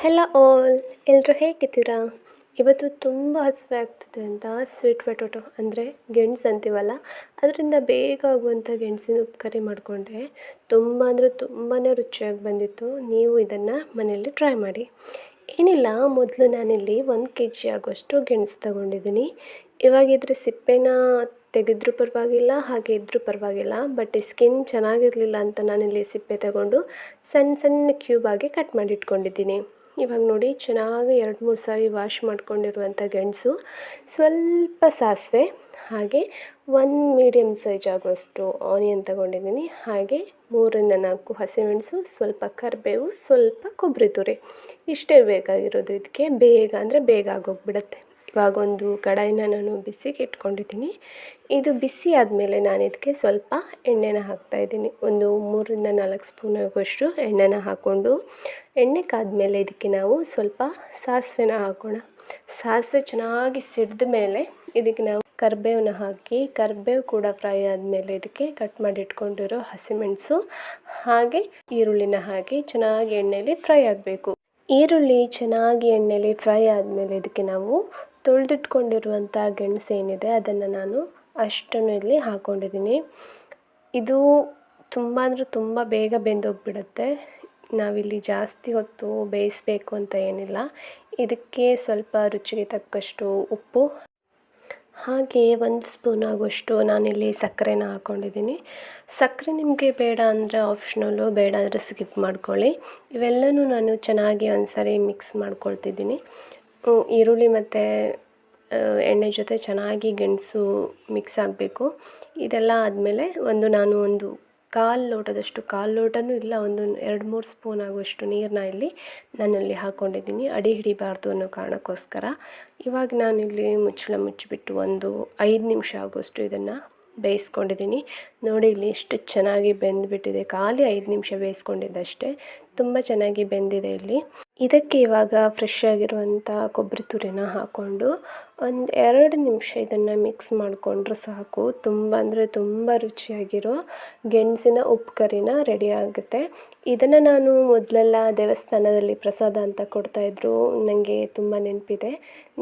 Hello all ಎಲ್ಲರೂ ಹೇಗಿದ್ದೀರಾ? ಇವತ್ತು ತುಂಬ ಹಸಿವೆ ಆಗ್ತಿದೆ ಅಂತ ಸ್ವೀಟ್ ಪೊಟೊಟೊ ಅಂದರೆ ಗೆಣಸು ಅಂತೀವಲ್ಲ? ಅದರಿಂದ ಬೇಗ ಆಗುವಂಥ ಗೆಣಸಿನ ಉಪ್ಕರಿ ಕರಿ ಮಾಡಿಕೊಂಡೆ. ತುಂಬ ಅಂದರೆ ತುಂಬಾ ರುಚಿಯಾಗಿ ಬಂದಿತ್ತು. ನೀವು ಇದನ್ನು ಮನೆಯಲ್ಲಿ ಟ್ರೈ ಮಾಡಿ. ಏನಿಲ್ಲ, ಮೊದಲು ನಾನಿಲ್ಲಿ ಒಂದು ಕೆ ಜಿ ಆಗುವಷ್ಟು ಗೆಣಸು ತಗೊಂಡಿದ್ದೀನಿ. ಇವಾಗ ಇದ್ರ ಸಿಪ್ಪೆನ ತೆಗೆದ್ರೂ ಪರವಾಗಿಲ್ಲ, ಹಾಗೆ ಇದ್ದರೂ ಪರವಾಗಿಲ್ಲ ಬಟ್ ಸ್ಕಿನ್ ಚೆನ್ನಾಗಿರಲಿಲ್ಲ ಅಂತ ನಾನಿಲ್ಲಿ ಸಿಪ್ಪೆ ತಗೊಂಡು ಸಣ್ಣ ಸಣ್ಣ ಕ್ಯೂಬ್ ಆಗಿ ಕಟ್ ಮಾಡಿ ಇಟ್ಕೊಂಡಿದ್ದೀನಿ. ಇವಾಗ ನೋಡಿ ಚೆನ್ನಾಗಿ ಎರಡು ಮೂರು ಸಾರಿ ವಾಶ್ ಮಾಡ್ಕೊಂಡಿರುವಂಥ ಗೆಣಸು. ಸ್ವಲ್ಪ ಸಾಸಿವೆ, ಹಾಗೆ ಒಂದು ಮೀಡಿಯಮ್ ಸೈಜ್ ಆಗುವಷ್ಟು ಆನಿಯನ್ ತಗೊಂಡಿದ್ದೀನಿ. ಹಾಗೆ ಮೂರರಿಂದ ನಾಲ್ಕು ಹಸಿಮೆಣಸು, ಸ್ವಲ್ಪ ಕರಿಬೇವು, ಸ್ವಲ್ಪ ಕೊಬ್ಬರಿ ತುರಿ. ಇಷ್ಟೇ ಬೇಕಾಗಿರೋದು ಇದಕ್ಕೆ. ಬೇಗ ಅಂದರೆ ಬೇಗ ಆಗೋಗ್ಬಿಡುತ್ತೆ. ಇವಾಗ ಒಂದು ಕಡಾಯಿನ ನಾನು ಬಿಸಿಗೆ ಇಟ್ಕೊಂಡಿದ್ದೀನಿ. ಇದು ಬಿಸಿ ಆದಮೇಲೆ ನಾನು ಇದಕ್ಕೆ ಸ್ವಲ್ಪ ಎಣ್ಣೆನ ಹಾಕ್ತಾಯಿದ್ದೀನಿ ಒಂದು ಮೂರರಿಂದ ನಾಲ್ಕು ಸ್ಪೂನ್ ಆಗುವಷ್ಟು ಎಣ್ಣೆನ ಹಾಕ್ಕೊಂಡು ಎಣ್ಣೆ ಕಾದ್ಮೇಲೆ ಇದಕ್ಕೆ ನಾವು ಸ್ವಲ್ಪ ಸಾಸಿವೆನ ಹಾಕೋಣ. ಸಾಸಿವೆ ಚೆನ್ನಾಗಿ ಸಿಡಿದ ಮೇಲೆ ಇದಕ್ಕೆ ನಾವು ಕರಿಬೇವನ್ನ ಹಾಕಿ, ಕರಿಬೇವು ಕೂಡ ಫ್ರೈ ಆದಮೇಲೆ ಇದಕ್ಕೆ ಕಟ್ ಮಾಡಿ ಇಟ್ಕೊಂಡಿರೋ ಹಸಿಮೆಣಸು, ಹಾಗೆ ಈರುಳ್ಳಿನ ಹಾಕಿ ಚೆನ್ನಾಗಿ ಎಣ್ಣೆಯಲ್ಲಿ ಫ್ರೈ ಆಗಬೇಕು. ಈರುಳ್ಳಿ ಚೆನ್ನಾಗಿ ಎಣ್ಣೆಯಲ್ಲಿ ಫ್ರೈ ಆದಮೇಲೆ ಇದಕ್ಕೆ ನಾವು ತೊಳೆದಿಟ್ಕೊಂಡಿರುವಂಥ ಗೆಣಸು ಏನಿದೆ ಅದನ್ನು ನಾನು ಅಷ್ಟನ್ನು ಇಲ್ಲಿ ಹಾಕ್ಕೊಂಡಿದ್ದೀನಿ. ಇದು ತುಂಬ ಅಂದರೆ ತುಂಬ ಬೇಗ ಬೆಂದೋಗ್ಬಿಡುತ್ತೆ. ನಾವಿಲ್ಲಿ ಜಾಸ್ತಿ ಹೊತ್ತು ಬೇಯಿಸಬೇಕು ಅಂತ ಏನಿಲ್ಲ. ಇದಕ್ಕೆ ಸ್ವಲ್ಪ ರುಚಿಗೆ ತಕ್ಕಷ್ಟು ಉಪ್ಪು. ಹಾಗೆ ಒಂದು ಸ್ಪೂನ್ ಆಗುವಷ್ಟು ನಾನಿಲ್ಲಿ ಸಕ್ಕರೆನ ಹಾಕ್ಕೊಂಡಿದ್ದೀನಿ. ಸಕ್ಕರೆ ನಿಮಗೆ ಬೇಡ ಅಂದರೆ ಆಪ್ಷನಲ್ಲು ಬೇಡ ಅಂದರೆ ಸ್ಕಿಪ್ ಮಾಡ್ಕೊಳ್ಳಿ. ಇವೆಲ್ಲನೂ ನಾನು ಚೆನ್ನಾಗಿ ಒಂದು ಸಾರಿ ಮಿಕ್ಸ್ ಮಾಡ್ಕೊಳ್ತಿದ್ದೀನಿ. ಈರುಳ್ಳಿ ಮತ್ತು ಎಣ್ಣೆ ಜೊತೆ ಚೆನ್ನಾಗಿ ಗೆಣಸು ಮಿಕ್ಸ್ ಆಗಬೇಕು. ಇದೆಲ್ಲ ಆದಮೇಲೆ ಒಂದು ನಾನು ಒಂದು ಕಾಲು ಲೋಟದಷ್ಟು, ಕಾಲು ಲೋಟನೂ ಇಲ್ಲ, ಒಂದು ಎರಡು ಮೂರು ಸ್ಪೂನ್ ಆಗುವಷ್ಟು ನೀರನ್ನ ಇಲ್ಲಿ ನಾನಲ್ಲಿ ಹಾಕ್ಕೊಂಡಿದ್ದೀನಿ ಅಡಿ ಹಿಡಿಬಾರ್ದು ಅನ್ನೋ ಕಾರಣಕ್ಕೋಸ್ಕರ. ಇವಾಗ ನಾನಿಲ್ಲಿ ಮುಚ್ಚಳ ಮುಚ್ಚಿಬಿಟ್ಟು ಒಂದು ಐದು ನಿಮಿಷ ಆಗುವಷ್ಟು ಇದನ್ನು ಬೇಯಿಸ್ಕೊಂಡಿದ್ದೀನಿ. ನೋಡಿ, ಇಲ್ಲಿ ಎಷ್ಟು ಚೆನ್ನಾಗಿ ಬೆಂದುಬಿಟ್ಟಿದೆ. ಖಾಲಿ ಐದು ನಿಮಿಷ ಬೇಯಿಸ್ಕೊಂಡಿದ್ದಷ್ಟೇ. ತುಂಬ ಚೆನ್ನಾಗಿ ಬೆಂದಿದೆ ಇಲ್ಲಿ. ಇದಕ್ಕೆ ಇವಾಗ ಫ್ರೆಶ್ ಆಗಿರುವಂಥ ಕೊಬ್ಬರಿ ತುರಿನ ಹಾಕ್ಕೊಂಡು ಒಂದು ಎರಡು ನಿಮಿಷ ಇದನ್ನು ಮಿಕ್ಸ್ ಮಾಡಿಕೊಂಡ್ರೆ ಸಾಕು. ತುಂಬ ಅಂದರೆ ತುಂಬ ರುಚಿಯಾಗಿರೋ ಗೆಣಸಿನ ಉಪ್ಪು ಕರಿನ ರೆಡಿ ಆಗುತ್ತೆ. ಇದನ್ನು ನಾನು ಮೊದಲೆಲ್ಲ ದೇವಸ್ಥಾನದಲ್ಲಿ ಪ್ರಸಾದ ಅಂತ ಕೊಡ್ತಾಯಿದ್ರು ನನಗೆ ತುಂಬ ನೆನಪಿದೆ.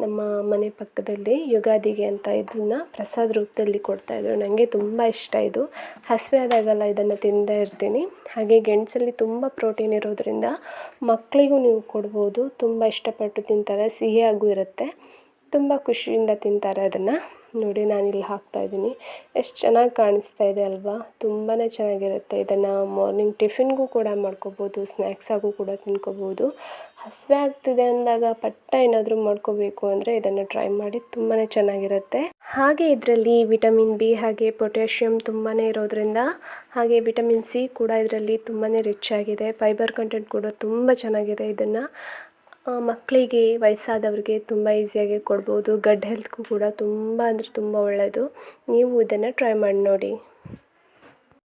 ನಮ್ಮ ಮನೆ ಪಕ್ಕದಲ್ಲಿ ಯುಗಾದಿಗೆ ಅಂತ ಇದನ್ನು ಪ್ರಸಾದ ರೂಪದಲ್ಲಿ ಕೊಡ್ತಾಯಿದ್ರು ನನಗೆ ತುಂಬ ಇಷ್ಟ ಇದು. ಹಸಿವೆ ಆದಾಗೆಲ್ಲ ಇದನ್ನು ತಿಂದೇ ಇರ್ತೀನಿ. ಹಾಗೆ ಗೆಣಸಲ್ಲಿ ತುಂಬ ಪ್ರೋಟೀನ್ ಇರೋದರಿಂದ ಮಕ್ಕಳಿಗೂ ನೀವು ಕೊಡ್ಬೋದು. ತುಂಬ ಇಷ್ಟಪಟ್ಟು ತಿಂತಾರೆ, ಸಿಹಿಯಾಗೂ ಇರುತ್ತೆ. ತುಂಬ ಖುಷಿಯಿಂದ ತಿಂತಾರೆ ಅದನ್ನು. ನೋಡಿ ನಾನು ಇಲ್ಲಿ ಹಾಕ್ತಾ ಹಾಕ್ತಾಯಿದ್ದೀನಿ ಎಷ್ಟು ಚೆನ್ನಾಗಿ ಕಾಣಿಸ್ತಾ ಇದೆ ಅಲ್ವಾ? ತುಂಬಾ ಚೆನ್ನಾಗಿರುತ್ತೆ. ಇದನ್ನು ಮಾರ್ನಿಂಗ್ ಟಿಫಿನ್ಗೂ ಕೂಡ ಮಾಡ್ಕೋಬೋದು ಸ್ನ್ಯಾಕ್ಸಾಗೂ ಕೂಡ ತಿನ್ಕೋಬೋದು. ಹಸಿವೆ ಆಗ್ತಿದೆ ಅಂದಾಗ ಪಟ್ಟ ಏನಾದರೂ ಮಾಡ್ಕೋಬೇಕು ಅಂದರೆ ಇದನ್ನು ಟ್ರೈ ಮಾಡಿ ತುಂಬಾ ಚೆನ್ನಾಗಿರುತ್ತೆ. ಹಾಗೆ ಇದರಲ್ಲಿ ವಿಟಮಿನ್ ಬಿ ಹಾಗೆ ಪೊಟ್ಯಾಷಿಯಮ್ ತುಂಬಾ ಇರೋದ್ರಿಂದ ಹಾಗೆ ವಿಟಮಿನ್ ಸಿ ಕೂಡ ಇದರಲ್ಲಿ ತುಂಬಾ ರಿಚ್ ಆಗಿದೆ. ಫೈಬರ್ ಕಂಟೆಂಟ್ ಕೂಡ ತುಂಬ ಚೆನ್ನಾಗಿದೆ ಇದನ್ನು. ಮಕ್ಕಳಿಗೆ ವಯಸ್ಸಾದವ್ರಿಗೆ ತುಂಬ ಈಸಿಯಾಗಿ ಕೊಡ್ಬೋದು. ಗಡ್ ಹೆಲ್ತ್ಗೂ ಕೂಡ ತುಂಬ ಅಂದರೆ ತುಂಬ ಒಳ್ಳೆಯದು ನೀವು ಇದನ್ನು ಟ್ರೈ ಮಾಡಿ ನೋಡಿ.